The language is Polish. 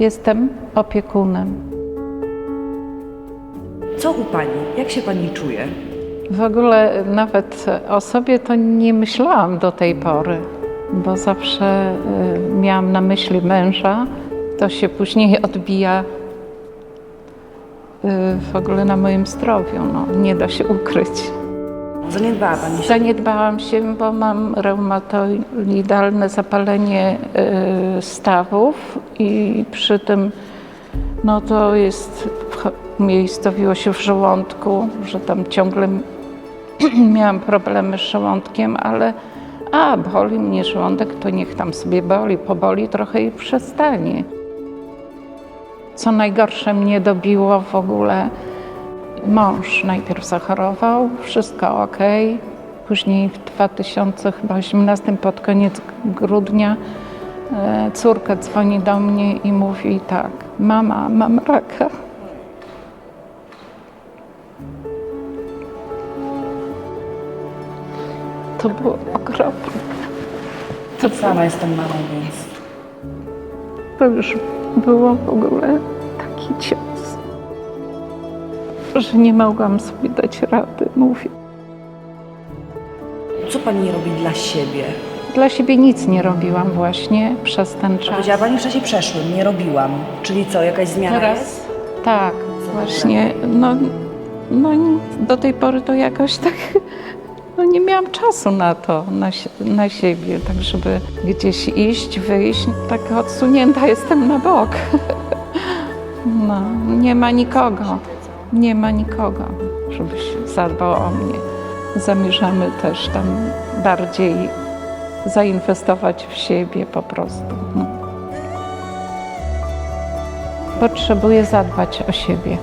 jestem opiekunem. Co u Pani? Jak się Pani czuje? W ogóle nawet o sobie to nie myślałam do tej pory, bo zawsze y, miałam na myśli męża. To się później odbija y, w ogóle na moim zdrowiu. No, nie da się ukryć. Zaniedbała Pani się? Zaniedbałam się, bo mam reumatoidalne zapalenie y, stawów i przy tym no to jest, umiejscowiło się w żołądku, że tam ciągle miałam problemy z żołądkiem, ale a, boli mnie żołądek, to niech tam sobie boli, poboli trochę i przestanie. Co najgorsze mnie dobiło w ogóle, mąż najpierw zachorował, wszystko ok. Później w 2018 pod koniec grudnia e, córka dzwoni do mnie i mówi tak, mama, mam raka. To było okropne. To sama jestem mamą, więc... To już było w ogóle taki cios, że nie mogłam sobie dać rady, mówię. Co Pani robi dla siebie? Dla siebie nic nie robiłam właśnie przez ten czas. Powiedziała Pani w czasie przeszłym, nie robiłam. Czyli co, jakaś zmiana jest? Tak, właśnie. No, no do tej pory to jakoś tak no nie miałam czasu na to, na, na siebie, tak żeby gdzieś iść, wyjść. Tak odsunięta jestem na bok. No, nie ma nikogo. Nie ma nikogo, żeby się zadbał o mnie. Zamierzamy też tam bardziej zainwestować w siebie po prostu. No. Potrzebuję zadbać o siebie.